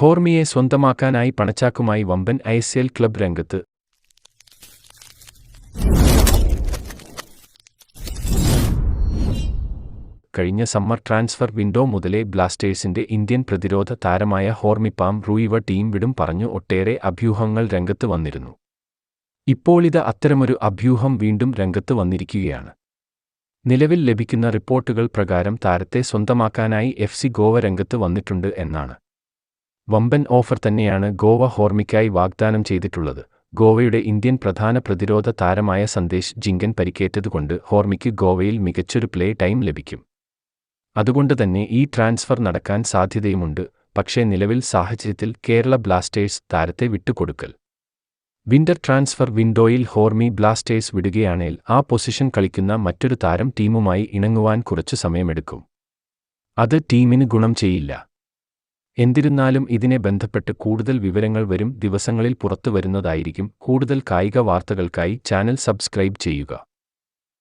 ഹോർമിയെ സ്വന്തമാക്കാനായി പണച്ചാക്കുമായി വമ്പൻ I S L club രംഗത്ത്. കഴിഞ്ഞ സമ്മർ ട്രാൻസ്ഫർ വിൻഡോ മുതലേ ബ്ലാസ്റ്റേഴ്സിന്റെ ഇന്ത്യൻ പ്രതിരോധ താരമായ ഹോർമിപ്പാം റൂയിവ ടീം വിടും പറഞ്ഞു ഒട്ടേറെ അഭ്യൂഹങ്ങൾ രംഗത്ത് വന്നിരുന്നു. ഇപ്പോളിത് അത്തരമൊരു അഭ്യൂഹം വീണ്ടും രംഗത്ത് വന്നിരിക്കുകയാണ്. നിലവിൽ ലഭിക്കുന്ന റിപ്പോർട്ടുകൾ പ്രകാരം താരത്തെ സ്വന്തമാക്കാനായി എഫ് സി ഗോവ രംഗത്ത് വന്നിട്ടുണ്ട് എന്നാണ്. വമ്പൻ ഓഫർ തന്നെയാണ് ഗോവ ഹോർമിക്കായി വാഗ്ദാനം ചെയ്തിട്ടുള്ളത്. ഗോവയുടെ ഇന്ത്യൻ പ്രധാന പ്രതിരോധ താരമായ സന്ദേശ് ജിങ്കൻ പരിക്കേറ്റതുകൊണ്ട് ഹോർമിക്ക് ഗോവയിൽ മികച്ചൊരു പ്ലേ ടൈം ലഭിക്കും. അതുകൊണ്ട് തന്നെ ഈ ട്രാൻസ്ഫർ നടക്കാൻ സാധ്യതയുമുണ്ട് പക്ഷേ നിലവിൽ സാഹചര്യത്തിൽ കേരള ബ്ലാസ്റ്റേഴ്സ് താരത്തെ വിട്ടുകൊടുക്കൽ. വിന്റർ ട്രാൻസ്ഫർ വിൻഡോയിൽ ഹോർമി ബ്ലാസ്റ്റേഴ്സ് വിടുകയാണേൽ ആ പൊസിഷൻ കളിക്കുന്ന മറ്റൊരു താരം ടീമുമായി ഇണങ്ങുവാൻ കുറച്ചു സമയമെടുക്കും. അത് ടീമിന് ഗുണം ചെയ്യില്ല. എന്നിരുന്നാലും ഇതിനെ ബന്ധപ്പെട്ട് കൂടുതൽ വിവരങ്ങൾ വരും ദിവസങ്ങളിൽ പുറത്തുവരുന്നതായിരിക്കും കൂടുതൽ കായിക വാർത്തകൾക്കായി ചാനൽ സബ്സ്ക്രൈബ് ചെയ്യുക.